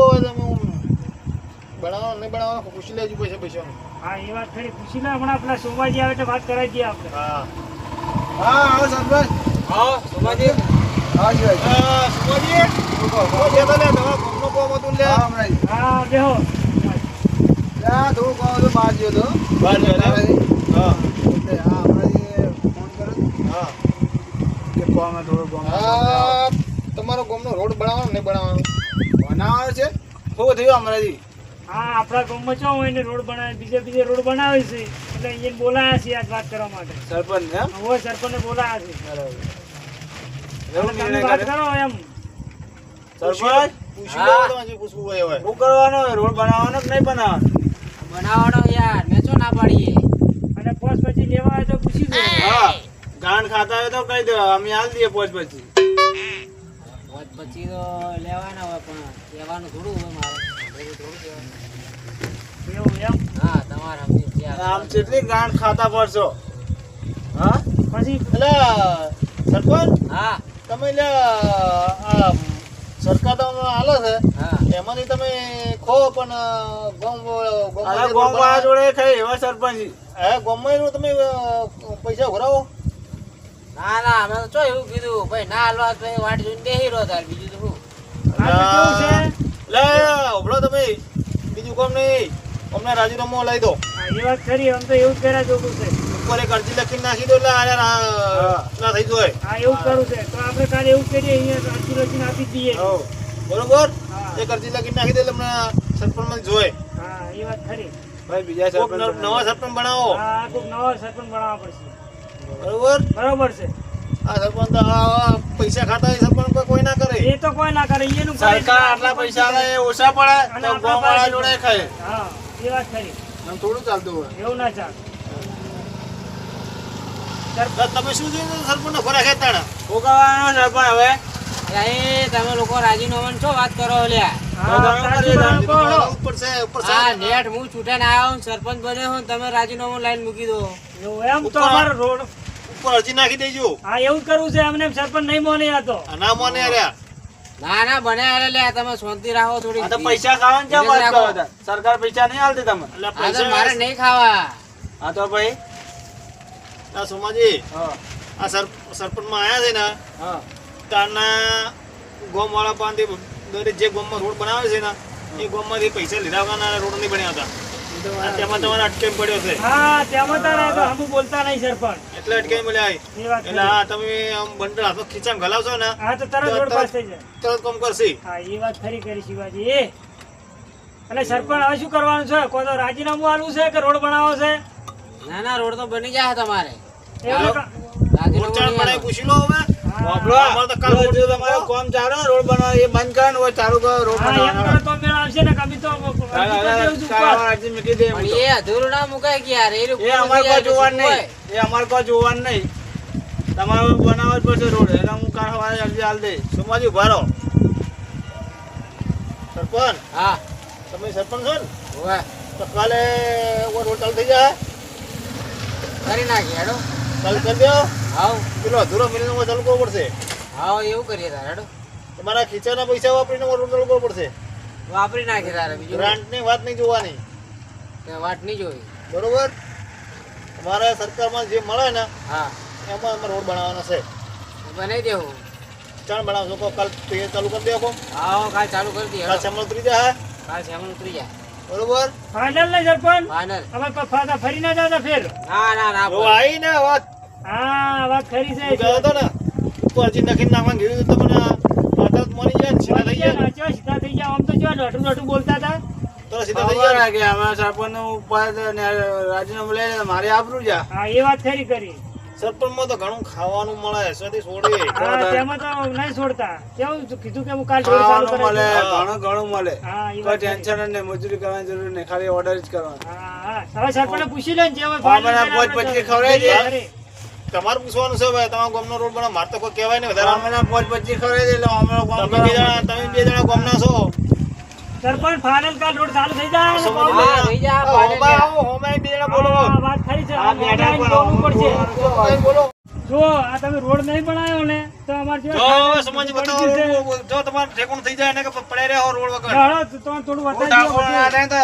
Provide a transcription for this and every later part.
હોય તમે બનાવો નહીં બનાવો પૂછી પૈસા હા એ વાત ખરી પૂછી લે હમણાં પેલા સોમાજી આવે એટલે વાત કરાવી દઈએ આપણે હા હા. આવો સરપંચ હા સોમાજી હા જી હા સુમાજી જે તને તમારા હતું લે હા બેહો યા થોડું કામ તો બહાર જ્યો તો હા હા ફોન કરો હા કે કામ થોડું કામ હા તમારો ગામનો રોડ બનાવવાનો નહીં બનાવવાનો? બનાવવાનો છે? શું થયું હમણાંથી હા આપણા ગામમાં ચો હોય ને રોડ બનાવે બીજે બીજે રોડ બનાવે છે. એટલે અહીંયા બોલાયા છે આજ વાત કરવા માટે. સરપંચ એમ? હવે સરપંચને બોલાયા છે. બરાબર. વાત કરો? એમ. સરપંચ? પૂછી લો. તમારે પૂછવું હોય હોય. શું કરવાનો રોડ બનાવવાનો કે નહીં બનાવવાનો? બનાવવાનો યાર મેં શું ના પાડીએ. અને પોસ્ટ પછી લેવા આવે તો પૂછી દો હા. ગાંઠ ખાતા હોય તો કહી દો અમે હાલ દઈએ પોસ્ટ પછી. પછી તો લેવાના હોય પણ કહેવાનું થોડું હોય મારે. થોડું કહેવાનું એવું એમ? હા તમારે આમ કેટલી ગાંઠ ખાતા પડશો? હા? પછી? એટલે સરપંચ? હા. તમે લે આ સરકાર તમને આલે છે. હા. એમાંથી તમે ખો પણ ગોમ ગોમ જોડે ખાઈ એવા સરપંચ. હે ગોમમાં તમે પૈસા ભરાવો ના ના અમે તો એવું કીધું. ભાઈ ના હાલવા તો વાટ જોઈને બેહી રહ્યો તાર બીજું તો શું? લે તમે કોમ નહીં. અમને રાજીનામું લઈ દો. એ વાત ખરી. આમ તો એવું જ કર્યા જોગું છે. ઉપર એક અરજી લખીને નાખી દો એટલે ના થઈ હા એવું જ કરવું છે. તો આપણે કાલે એવું કરીએ અહીંયા અરજી લખીને આપી દઈએ. બરોબર? એક અરજી લખીને નાખી દે એટલે અમને સરપંચ જોઈ હા એ વાત ખરી. ભાઈ બીજા સરપંચ નવા સરપંચ બનાવો. હા કોઈક નવો સરપંચ બનાવવા પડશે. બરોબર? બરોબર છે. આ સરપંચ તો પૈસા ખાતા હોય સરપંચ કોઈ- કોઈ ના કરે. એ તો કોઈ ના કરે એનું સરકાર આટલા પૈસા આલે એ ઓછા પડે તો આપણા ગોમ વાળા પાસે- જોડે ખાય. હા એ વાત ખરી. આમ થોડું ચાલતું હોય. એવું ના ચાલે. તમે શું જોયું સરપંચ ને ખોરાક ખેતાણા શું સરપંચ હવે. એ તમે લોકો રાજીનામા છો? વાત કરો લ્યા હા નેટ હું છૂટાને આવ્યો સરપંચ બન્યો હું તમે રાજીનામું લાઈન મૂકી દો. એમ તો રોડ ઉપર અરજી નાખી દેજો. હા એવું કરવું છે. અમને સરપંચ નહીં મોને આ તો. ના મોને અરે. ના ના બને અરે લે તમે શાંતિ રાખો થોડી. આ તો પૈસા ખાવાનું છે છો? સરકાર પૈસા નહીં આલતી તમે એટલે પૈસા મારે નહીં ખાવા. હા તો ભાઈ. આ સોમાજી. હા. આ સર સરપંચમાં આયા છે ને હા. તારના ગોમ વાળા પાસે દરેક જે ગોમમાં રોડ બનાવે છે ને એ ગોમમાંથી પૈસા લીધા વગરના રોડ નહીં બન્યા હતા તેમાં તમારે અટકાઈ પડ્યો છે. હા તેમાં તારે તો હમુ બોલતા નહીં સરપંચ એટલે અટકાઈ મળ્યા એટલે ખરી. આ તમે આમ બંડલ હાથમાં ખીચામાં ઘલાવશો ને હા તો તરત રોડ પાસ થઈ જાય. તરત કામ કરશે. હા એ વાત ખરી કરી શિવાજી. એ. અને સરપંચ હવે શું કરવાનું છે? કોઈ તો રાજીનામું આલવું છે કે રોડ બનાવો છે? ના ના રોડ તો બની જાય તમારે. રાજીનામું પૂછી લો હવે. કાલ તમારો કાલે- કાલે દે બનાવવો જ પડશે રોડ. એટલે હું કાલ સવારે અરજી હાલ દઈશ. સોમાજી ભરો સરપંચ હા. તમે સરપંચ છો ને? તો કાલે રોડ ચાલુ થઈ જાય. કરી નાખી હેડો. ચાલુ કરી દો. હાવ પેલો અધૂરો મિલિયન ચાલુ કરવો પડશે. હાવ એવું કરીએ તારે હેડો. તમારા ખીચાના પૈસા વાપરીને રોડ ચાલુ કરવો પડશે. વાપરી નાખે તારે બીજું ગ્રાન્ટની વાત નહીં જોવાની. વાત નહીં જોઈ બરોબર? તમારે સરકારમાં જે મળે ને હા. એમાં અમારે રોડ બનાવવાનો છે. બનાવી દેવું ચાણ બનાવશો કો કાલ તે ચાલુ કરી દો હા કાલ ચાલુ કરી દે કાલ સામાન ઉતરી જાય કાલ સેવન ઉતરી જાય. બરોબર? ફાઇનલ નહીં સરપંચ? ફાઇનલ. અમે ફરી ના જાતા ફેર? ના ના ના આવી ને વાત હા વાત ખરી છે ગયો હતો ને? ઉપર અરજી નાખીને નાખવાનું કીધું તો તમને પાછળ જ જાય ને સીધા થઈ જાય ચો સીધા થઈ ગયા આમ તો જો નટુ નટુ બોલતા હતા. તો સીધા થઈ ખબર કે અમે સરપંચનું ઉપાય ને રાજીનામું લઈ મારે આપરું જા. હા એ વાત ખરી કરી. સરપંચમાં તો ઘણું ખાવાનું મળે છોડે. તેમાં તો નહીં છોડતા. કેવું કીધું કે હું કાલ ખાવાનું મળે ઘણું ઘણું મળે. કોઈ ટેન્શન મજૂરી કરવાની જરૂર નહીં ખાલી ઓર્ડર જ કરવાનો. હા પૂછી લે ને જે હોય હા, પોચ આપણે પચીસ ખવડાવી દે. તમારે પૂછવાનું છે ભાઈ તમારા ગામનો રોડ બનાવ મારે તો કોઈ કહેવાય નહીં વધારે અમે પોચ પચીસ કરે છે એટલે અમે તમે બે જણા તમે બે જણા ગામના છો સરપંચ ફાઇનલ કાલ રોડ ચાલુ થઈ જાય થઈ જાય, હોમા બે જણા બોલો વાત ખરી છે આ પડશે બોલો જો આ તમે રોડ નહીં બનાવ્યો ને તો અમારે જો હવે સમજ બતાવો રોડ, જો તમારે ઠેકાણું થઈ જાય ને કે પડે રહ્યો રોડ વગર. હા તો થોડું બતાવી તો,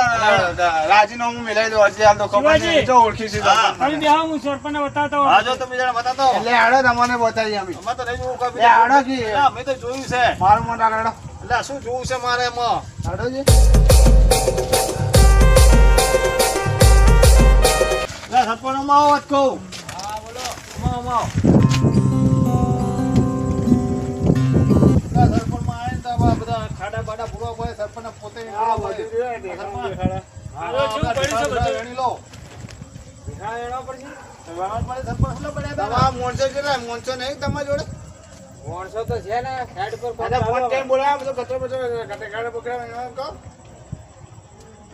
રાજીનામું મિલાઈ દો અરજી આલ દો ખબર. નહીં જો ઓળખી છે હા. તમે બેહો, હું સરપંચને બતાવતો હા જો તમે જરા બતાતો એટલે આડો તમને બતાવી અમે. અમે તો નહીં જોવું કોઈ એ આડો કે ના, તો જોયું છે. મારું મોટા આડો. એટલે શું જોવું છે મારે એમાં? આડો છે લે, સરપંચમાં આવો જ કહું. તમારા જોડે માણસો તો છે ને હેડ પર બોલાવ્યા, બધો કચરો બચરો કાંટે કાંટે પકડ્યા, કહો.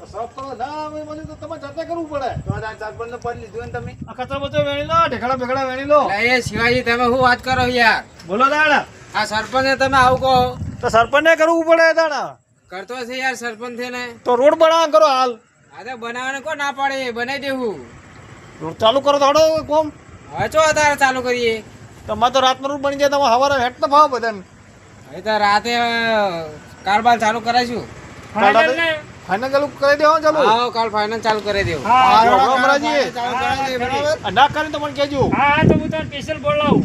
તો સાફ કરો. ના, અમે બોલ્યું તો તમારે જાતે કરવું પડે. તો આ સરપંચને પદ લીધું ને તમે. આ કચરો બચરો વેણી લો, ઢેકડા બેકડા વેણી લો. એ શિવાજી તમે શું વાત કરો યાર બોલો દાડા. આ સરપંચને તમે આવું કહો તો સરપંચને કરવું પડે દાડા. કરતો છે યાર સરપંચ છે ને તો રોડ બનાવવા કરો હાલ આ તો બનાવવાનું કોઈ ના પાડે બનાવી દેવું રોડ ચાલુ કરો તો હડો કોમ હવે ચો અત્યારે ચાલુ કરીએ તમારે તો રાતનો રોડ બની જાય તમારે હવારે હેટ તો ભાવ બધાને હવે તો રાતે કારબાર ચાલુ કરાવીશું ફાઇનલ ચાલુ કરી દેવા ચાલુ હા કાલ ફાઇનલ ચાલુ કરી દેવો હા, હા, જો. જો, અમરાજી. ચાલુ કરાવી દે, બરાબર? આ ના કરીને તો મને કહેજો હા, હા, તો હું તને સ્પેશિયલ બોલાવું.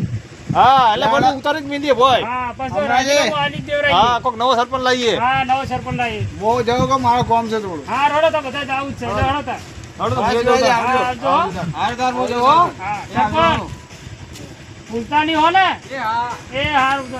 હા એટલે મને ઉતારી જ મીંદી ભાઈ હા, પાછો અમરાજી. રાજીનામું આલી જ દેવરાઈએ. હા કોક નવો સરપંચ લાવીએ હા, નવો સરપંચ લાવીએ. બહુ જાવ કે મારો કોમ છે થોડું હા, રડો તો બધા જ આવું છે. રડો તો હા, ભેજો તો. શિવાજી, હા, આવજો. હાર તાર હું જવો હા, સરપંચ. ભૂલતા નહીં હો ને એ હા એ હાર જો